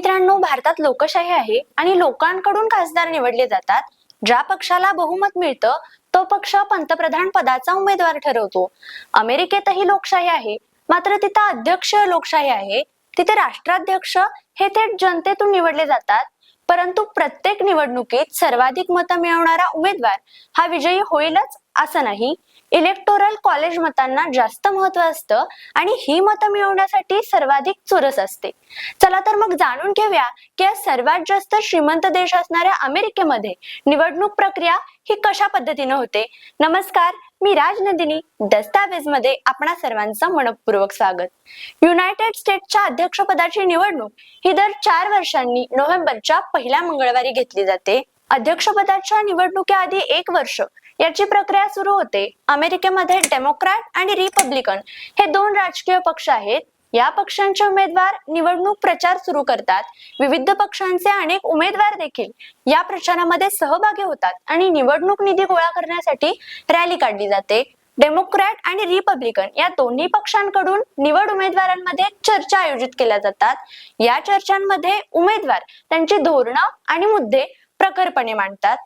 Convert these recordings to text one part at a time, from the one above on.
मित्रांनो भारतात लोकशाही आहे आणि लोकांकडून खासदार निवडले जातात. ज्या पक्षाला बहुमत मिळतं तो पक्ष पंतप्रधान पदाचा उमेदवार ठरवतो. अमेरिकेतही लोकशाही आहे. मात्र तिथं अध्यक्ष लोकशाही आहे. तिथे राष्ट्राध्यक्ष हे थेट जनतेतून निवडले जातात. परंतु प्रत्येक निवडणुकीत सर्वाधिक मतं मिळवणारा उमेदवार हा विजयी होईलच असं नाही. इलेक्टोरल कॉलेज मतांना जास्त महत्त्व असतं आणि ही मतं मिळवण्यासाठी सर्वाधिक चुरस असते. चला तर मग जाणून घेऊया की या सर्वात जास्त श्रीमंत देश असणाऱ्या अमेरिकेमध्ये निवडणूक प्रक्रिया ही कशा पद्धतीने होते? नमस्कार मी राजनंदिनी दस्तावेजमध्ये आपणा सर्वांचं मनपूर्वक स्वागत. युनायटेड स्टेट्सच्या अध्यक्षपदाची निवडणूक ही दर चार वर्षांनी नोव्हेंबरच्या पहिल्या मंगळवारी घेतली जाते. अध्यक्षपदाच्या निवडणुकीआधी एक वर्ष याची प्रक्रिया सुरू होते अमेरिकेमध्ये डेमोक्रॅट आणि रिपब्लिकन हे दोन राजकीय पक्ष आहेत. या पक्षांचे उमेदवार निवडणूक प्रचार सुरू करतात. विविध पक्षांचे अनेक उमेदवार देखील या प्रचारामध्ये सहभागी होतात आणि निवडणूक निधी गोळा करण्यासाठी रॅली काढली जाते. डेमोक्रॅट आणि रिपब्लिकन या दोन्ही पक्षांकडून निवड उमेदवारांमध्ये चर्चा आयोजित केल्या जातात. या चर्चांमध्ये उमेदवार त्यांची धोरणं आणि मुद्दे प्रखरपणे मांडतात.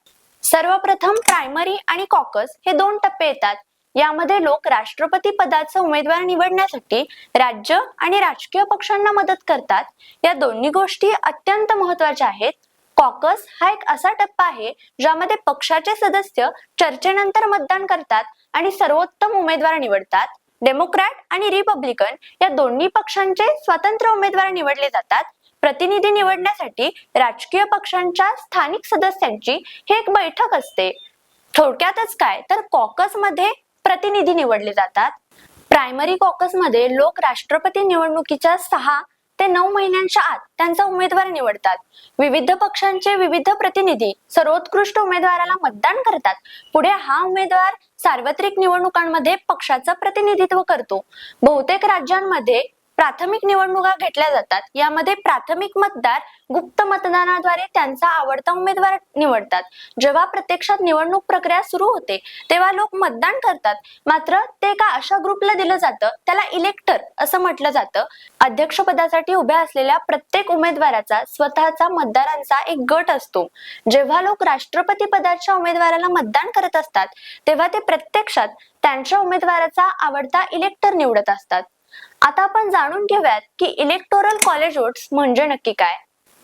सर्वप्रथम प्रायमरी आणि कॉकस हे दोन टप्पे येतात. यामध्ये लोक राष्ट्रपती पदाचा उमेदवार निवडण्यासाठी राज्य आणि राजकीय पक्षांना मदत करतात. या दोन्ही गोष्टी अत्यंत महत्त्वाच्या आहेत. कॉकस हा एक असा टप्पा आहे ज्यामध्ये पक्षाचे सदस्य चर्चेनंतर मतदान करतात आणि सर्वोत्तम उमेदवार निवडतात. डेमोक्रॅट आणि रिपब्लिकन या दोन्ही पक्षांचे स्वतंत्र उमेदवार निवडले जातात. प्रतिनिधी निवडण्यासाठी राजकीय पक्षांच्या स्थानिक सदस्यांची ही एक बैठक असते. थोडक्यातच काय तर कॉकसमध्ये प्रतिनिधी निवडले जातात. प्रायमरी कॉकसमध्ये लोक राष्ट्रपती निवडणुकीच्या सहा ते नऊ महिन्यांच्या आत त्यांचा उमेदवार निवडतात. विविध पक्षांचे विविध प्रतिनिधी सर्वोत्कृष्ट उमेदवाराला मतदान करतात. पुढे हा उमेदवार सार्वत्रिक निवडणुकांमध्ये पक्षाचं प्रतिनिधित्व करतो. बहुतेक राज्यांमध्ये प्राथमिक निवडणुका घेतल्या जातात. यामध्ये प्राथमिक मतदार गुप्त मतदानाद्वारे त्यांचा आवडता उमेदवार निवडतात. जेव्हा प्रत्यक्षात निवडणूक प्रक्रिया सुरू होते तेव्हा लोक मतदान करतात. मात्र ते एका अशा ग्रुपला दिलं जातं? त्याला इलेक्टर असं म्हटलं जातं. अध्यक्षपदासाठी उभ्या असलेल्या प्रत्येक उमेदवाराचा स्वतःचा मतदारांचा एक गट असतो. जेव्हा लोक राष्ट्रपती पदाच्या उमेदवाराला मतदान करत असतात तेव्हा ते प्रत्यक्षात त्यांच्या उमेदवाराचा आवडता इलेक्टर निवडत असतात. आता आपण जाणून घेऊयात की इलेक्टोरल कॉलेज वोट्स म्हणजे नक्की काय.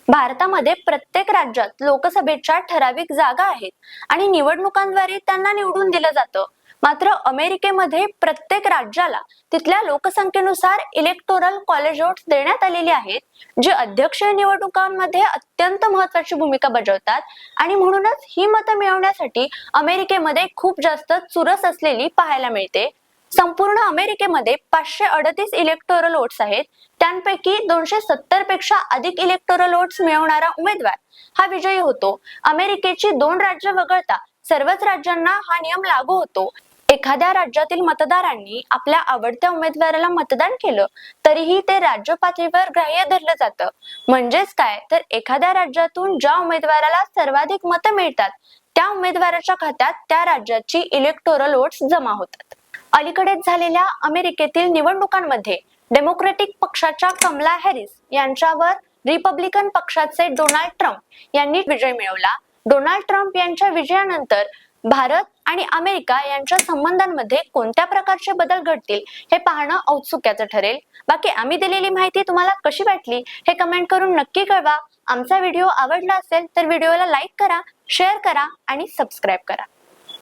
भारतामध्ये प्रत्येक राज्यात लोकसभेच्या ठराविक जागा आहेत आणि निवडणुकांद्वारे त्यांना निवडून दिलं जातं. मात्र अमेरिकेमध्ये प्रत्येक राज्याला तिथल्या लोकसंख्येनुसार इलेक्टोरल कॉलेज वोट्स देण्यात आलेली आहेत जे अध्यक्षीय निवडणुकांमध्ये अत्यंत महत्वाची भूमिका बजावतात आणि म्हणूनच ही मतं मिळवण्यासाठी अमेरिकेमध्ये खूप जास्त चुरस असलेली पाहायला मिळते. संपूर्ण अमेरिकेमध्ये पाचशे अडतीस इलेक्टोरल वोट्स आहेत. त्यांपैकी दोनशे सत्तरपेक्षा अधिक इलेक्टोरल वोट्स मिळवणारा उमेदवार हा विजयी होतो. अमेरिकेची दोन राज्य वगळता सर्वच राज्यांना हा नियम लागू होतो. एखाद्या राज्यातील मतदारांनी आपल्या आवडत्या उमेदवाराला मतदान केलं तरीही ते राज्य पातळीवर ग्राह्य धरलं जातं. म्हणजेच काय? तर एखाद्या राज्यातून ज्या उमेदवाराला सर्वाधिक मतं मिळतात त्या उमेदवाराच्या खात्यात त्या राज्याची इलेक्टोरल वोट्स जमा होतात. अलीकडेच झालेल्या अमेरिकेतील निवडणुकांमध्ये डेमोक्रेटिक पक्षाच्या कमला हॅरिस यांच्यावर रिपब्लिकन पक्षाचे डोनाल्ड ट्रम्प यांनी विजय मिळवला. डोनाल्ड ट्रम्प यांच्या विजयानंतर भारत आणि अमेरिका यांच्या संबंधांमध्ये कोणत्या प्रकारचे बदल घडतील हे पाहणं औत्सुक्याचं ठरेल. बाकी आम्ही दिलेली माहिती तुम्हाला कशी वाटली हे कमेंट करून नक्की कळवा. आमचा व्हिडिओ आवडला असेल तर व्हिडिओला लाईक करा शेअर करा आणि सबस्क्राईब करा.